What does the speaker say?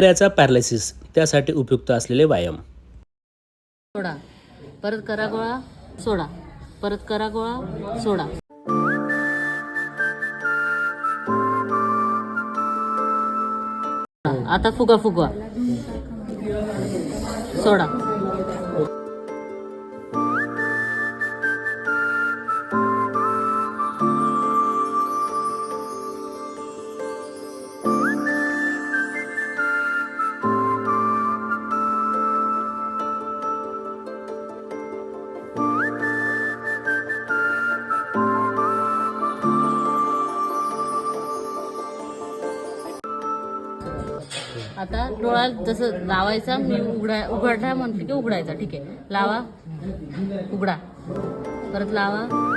चेहऱ्याचा पॅरालिसिस त्यासाठी उपयुक्त असलेले व्यायाम. सोडा. परत करा गोळा सोडा. परत करा गोळा सोडा. आता फुगा फुगवा सोडा. आता डोळा जसं लावायचा मी उघडा उघडला म्हणते की उघडायचा. ठीक आहे. लावा. उघडा. परत लावा.